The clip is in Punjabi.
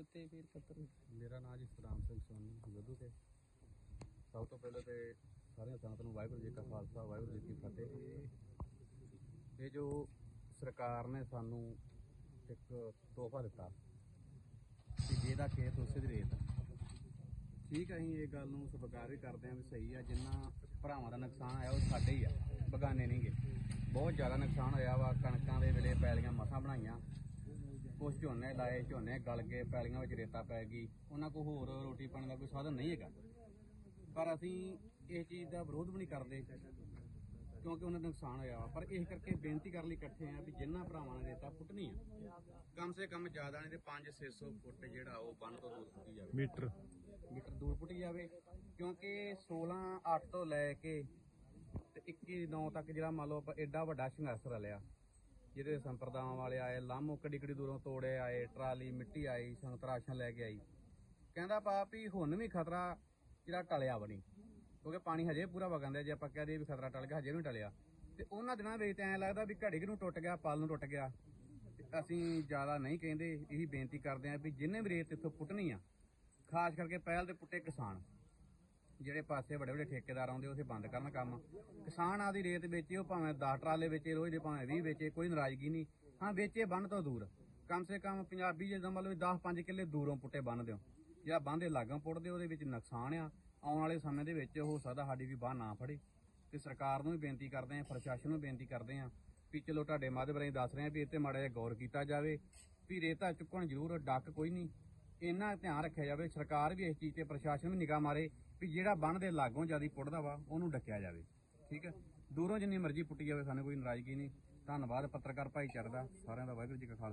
ਇੱਥੇ ਫਿਰ ਖਤਰ ਮੇਰਾ ਨਾਮ ਜੀ ਸਤਨਾਮ ਸਿੰਘ ਸੋਨੀ ਗੱਦੂ ਤੇ। ਸਭ ਤੋਂ ਪਹਿਲਾਂ ਤੇ ਸਾਰਿਆਂ ਸੰਗਤ ਨੂੰ ਵਾਹਿਗੁਰੂ ਜੀ ਕਾ ਖਾਲਸਾ, ਵਾਹਿਗੁਰੂ ਜੀ ਕੀ ਫਤਿਹ। ਇਹ ਜੋ ਸਰਕਾਰ ਨੇ ਸਾਨੂੰ ਇੱਕ ਤੋਹਫਾ ਦਿੱਤਾ ਕਿ ਜਿਹਦਾ ਖੇਤ ਉਸੇ ਦੀ ਰੇਤ ਠੀਕ ਅਸੀਂ ਇਹ ਗੱਲ ਨੂੰ ਸਵੀਕਾਰ ਵੀ ਕਰਦੇ ਹਾਂ ਵੀ ਸਹੀ ਆ, ਜਿੰਨਾ ਭਰਾਵਾਂ ਦਾ ਨੁਕਸਾਨ ਆਇਆ ਉਹ ਸਾਡੇ ਹੀ ਆ, ਬਗਾਨੇ ਨਹੀਂਗੇ ਬਹੁਤ ਜ਼ਿਆਦਾ ਨੁਕਸਾਨ ਹੋਇਆ ਵਾ, ਕਣਕਾਂ ਦੇ ਵੇਲੇ ਪੈਲੀਆਂ ਮਸਾਂ ਬਣਾਈਆਂ ਕੁਛ ਝੋਨੇ ਲਾਏ ਝੋਨੇ ਗਲ ਗਏ ਪੈਲੀਆਂ ਵਿੱਚ ਰੇਤਾ ਪੈ ਗਈ। ਉਹਨਾਂ ਕੋਲ ਹੋਰ ਰੋਟੀ ਪਾਣੀ ਦਾ ਕੋਈ ਸਾਧਨ ਨਹੀਂ ਹੈਗਾ। ਪਰ ਅਸੀਂ ਇਸ ਚੀਜ਼ ਦਾ ਵਿਰੋਧ ਵੀ ਨਹੀਂ ਕਰਦੇ ਕਿਉਂਕਿ ਉਹਨਾਂ ਦਾ ਨੁਕਸਾਨ ਹੋਇਆ ਪਰ ਇਸ ਕਰਕੇ ਬੇਨਤੀ ਕਰਨ ਲਈ ਇਕੱਠੇ ਆ ਵੀ ਜਿੰਨਾ ਭਰਾਵਾਂ ਨੇ ਰੇਤਾ ਪੁੱਟਣੀ ਆ ਕਮ ਸੇ ਕਮ ਜ਼ਿਆਦਾ ਨਹੀਂ ਤੇ 5-600 ਫੁੱਟ ਜਿਹੜਾ ਉਹ ਬੰਨ ਤੋਂ ਦੂਰ ਪੁੱਟੀ ਜਾਵੇ। ਮੀਟਰ। ਮੀਟਰ ਦੂਰ ਪੁੱਟੀ ਜਾਵੇ ਕਿਉਂਕਿ 16 8 ਤੋਂ ਲੈ ਕੇ ਤੇ 21 9 ਤੱਕ ਜਿਹੜਾ ਮੰਨ ਲਓ ਆਪਾਂ ਐਡਾ ਵੱਡਾ ਸੰਘਰਸ਼ ਰਲਿਆ। ਜਿਹਦੇ ਸੰਪਰਦਾਵਾਂ ਵਾਲੇ ਆਏ, ਲਾਮੋ ਕੜੀ ਕੜੀ ਦੂਰੋਂ ਤੋੜੇ ਆਏ, ਟਰਾਲੀ ਮਿੱਟੀ ਆਈ ਸੰਤਰਾਸ਼ਾਂ ਲੈ ਕੇ ਆਈ। ਕਹਿੰਦਾ ਪਾ ਵੀ ਹੁਣ ਵੀ ਖਤਰਾ ਜਿਹੜਾ ਟਲਿਆ ਬਣੀ। ਕਿਉਂਕਿ ਪਾਣੀ ਹਜੇ ਪੂਰਾ ਵਗਾਂਦਾ ਜੇ ਆਪਾਂ ਕਹਿ ਦਈਏ ਵੀ ਖਤਰਾ ਟਲ ਗਿਆ, ਹਜੇ ਵੀ ਟਲਿਆ। ਤੇ ਉਹਨਾਂ ਦਿਨਾਂ ਵਿੱਚ ਤਾਂ ਐਂ ਲੱਗਦਾ ਵੀ ਘੜੀ ਨੂੰ ਟੁੱਟ ਗਿਆ, ਪਲ ਨੂੰ ਟੁੱਟ ਗਿਆ। ਤੇ ਅਸੀਂ ਜ਼ਿਆਦਾ ਨਹੀਂ ਕਹਿੰਦੇ, ਇਹੀ ਬੇਨਤੀ ਕਰਦੇ ਆਂ ਵੀ ਜਿੰਨੇ ਵੀ ਰੇਤ ਇੱਥੋਂ ਪੁੱਟਣੀ ਆ, ਖਾਸ ਕਰਕੇ ਪਹਿਲ ਦੇ ਪੁੱਟੇ ਕਿਸਾਨ। ਜਿਹੜੇ ਪਾਸੇ ਵੱਡੇ ਵੱਡੇ ਠੇਕੇਦਾਰ ਆਉਂਦੇ ਉਸੇ ਬੰਦ ਕਰਨ ਕੰਮ। ਕਿਸਾਨ ਆਦੀ ਰੇਤ ਵੇਚੇ, ਉਹ ਭਾਵੇਂ 10 ਟਰਾਲੇ ਵੇਚੇ, ਰੋਜ਼ ਦੇ ਭਾਵੇਂ 20 ਵੇਚੇ, ਕੋਈ ਨਾਰਾਜ਼ਗੀ ਨਹੀਂ। ਹਾਂ, ਵੇਚੇ ਬੰਨ ਤੋਂ ਦੂਰ। ਕਮ ਸੇ ਕਮ ਪੰਜਾਬੀ ਜਦੋਂ ਮਤਲਬ 10 5 ਕਿੱਲੇ ਦੂਰੋਂ ਪੁੱਟੇ ਬੰਨ ਦਿਓ। ਜਿਹੜਾ ਬੰਦੇ ਲਾਗੋਂ ਪੁੱਟਦੇ ਉਹਦੇ ਵਿੱਚ ਨੁਕਸਾਨ ਆ। ਆਉਣ ਵਾਲੇ ਸਮੇਂ ਦੇ ਵਿੱਚ ਹੋ ਸਕਦਾ ਸਾਡੀ ਵੀ ਬਾਹ ਨਾ ਫੜੇ। ਤੇ ਸਰਕਾਰ ਨੂੰ ਵੀ ਬੇਨਤੀ ਕਰਦੇ ਆਂ ਪ੍ਰਸ਼ਾਸਨ ਨੂੰ ਬੇਨਤੀ ਕਰਦੇ ਆਂ ਵੀ ਚਲੋ ਤੁਹਾਡੇ ਮਾਧਿਅਮ ਰਾਹੀਂ ਦੱਸ ਰਹੇ ਆਂ ਵੀ ਇੱਥੇ ਮਾੜਾ ਜਿਹਾ ਗੌਰ ਕੀਤਾ ਜਾਵੇ। ਵੀ ਰੇਤਾ ਚੁੱਕਣ ਜ਼ਰੂਰ, ਡੱਕ ਕੋਈ ਨਹੀਂ। ਇੰਨਾ ਧਿਆਨ ਰੱਖਿਆ ਜਾਵੇ, ਸਰਕਾਰ ਵੀ ਇਸ ਚੀਜ਼ ਤੇ ਪ੍ਰਸ਼ਾਸਨ ਵੀ ਨਿਗਾਹ ਮਾਰੇ ਵੀ ਜਿਹੜਾ ਬੰਨ ਦੇ ਲਾਗੋਂ ਜ਼ਿਆਦਾ ਪੁੱਟਦਾ ਵਾ, ਉਹਨੂੰ ਡੱਕਿਆ ਜਾਵੇ। ਠੀਕ ਹੈ? ਦੂਰੋਂ ਜਿੰਨੀ ਮਰਜ਼ੀ ਪੁੱਟੀ ਜਾਵੇ, ਸਾਨੂੰ ਕੋਈ ਨਾਰਾਜ਼ਗੀ ਨਹੀਂ। ਧੰਨਵਾਦ, ਪੱਤਰਕਾਰ ਭਾਈਚਾਰੇ ਦਾ, ਸਾਰਿਆਂ ਦਾ ਵਾਹਿਗੁਰੂ ਜੀ ਕਾ ਖਾਲਸਾ।